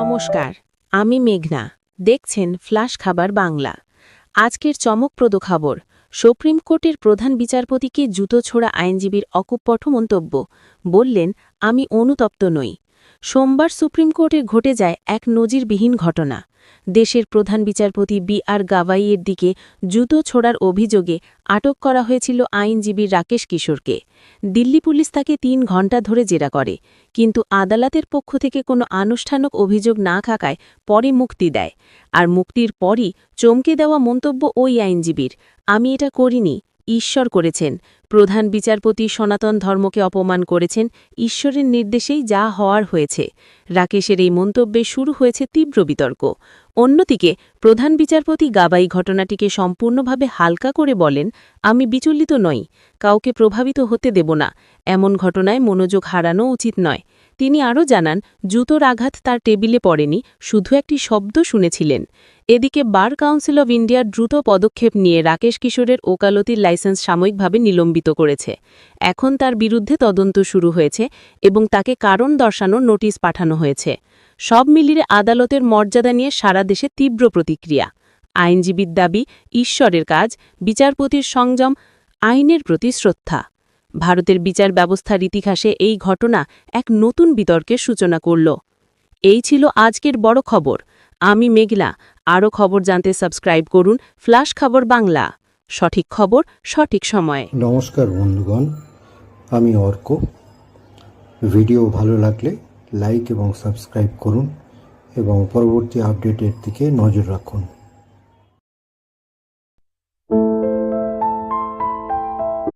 নমস্কার, আমি মেঘনা। দেখছেন ফ্লাশ খাবার বাংলা। আজকের চমকপ্রদ খবর, সুপ্রিম কোর্টের প্রধান বিচারপতিকে জুতো ছোড়া আইনজীবীর অকুপঠ মন্তব্য। বললেন, আমি অনুতপ্ত নই। সোমবার সুপ্রিম কোর্টে ঘটে যায় এক নজিরবিহীন ঘটনা। দেশের প্রধান বিচারপতি বি আর গাভাইয়ের দিকে জুতো ছোড়ার অভিযোগে আটক করা হয়েছিল আইনজীবী রাকেশ কিশোরকে। দিল্লি পুলিশ তাকে তিন ঘণ্টা ধরে জেরা করে, কিন্তু আদালতের পক্ষ থেকে কোনো আনুষ্ঠানিক অভিযোগ না থাকায় পরে মুক্তি দেয়। আর মুক্তির পরই চমকে দেওয়া মন্তব্য ওই আইনজীবীর, আমি এটা করিনি ঈশ্বর করেছেন। প্রধান বিচারপতি সনাতন ধর্মকে অপমান করেছেন। ঈশ্বরের নির্দেশেই যা হওয়ার হয়েছে। রাকেশের এই মন্তব্যে শুরু হয়েছে তীব্র বিতর্ক। অন্যদিকে, প্রধান বিচারপতি গাবাই ঘটনাটিকে সম্পূর্ণভাবে হালকা করে বলেন, আমি বিচলিত নই, কাউকে প্রভাবিত হতে দেব না। এমন ঘটনায় মনোযোগ হারানো উচিত নয়। তিনি আরও জানান, জুতোর আঘাত তার টেবিলে পড়েনি, শুধু একটি শব্দ শুনেছিলেন। এদিকে বার কাউন্সিল অব ইন্ডিয়ার দ্রুত পদক্ষেপ নিয়ে রাকেশ কিশোরের ওকালতির লাইসেন্স সাময়িকভাবে নিলম্বিত করেছে। এখন তার বিরুদ্ধে তদন্ত শুরু হয়েছে এবং তাকে কারণ দর্শানোর নোটিশ পাঠানো হয়েছে। সব মিলিয়ে আদালতের মর্যাদা নিয়ে সারা দেশে তীব্র প্রতিক্রিয়া। আইনজীবীর দাবি, ঈশ্বরের কাজ, বিচারপতির সংযম, আইনের প্রতি শ্রদ্ধা। ভারতের বিচার ব্যবস্থার ইতিহাসে এই ঘটনা এক নতুন বিতর্কের সূচনা করল। এই ছিল আজকের বড় খবর। আমি মেঘলা। আরও খবর জানতে সাবস্ক্রাইব করুন ফ্লাশ খবর বাংলা। সঠিক খবর সঠিক সময়ে। নমস্কার বন্ধুগণ, আমি অর্ক। ভিডিও ভালো লাগলে লাইক এবং সাবস্ক্রাইব করুন এবং পরবর্তী আপডেটের দিকে নজর রাখুন।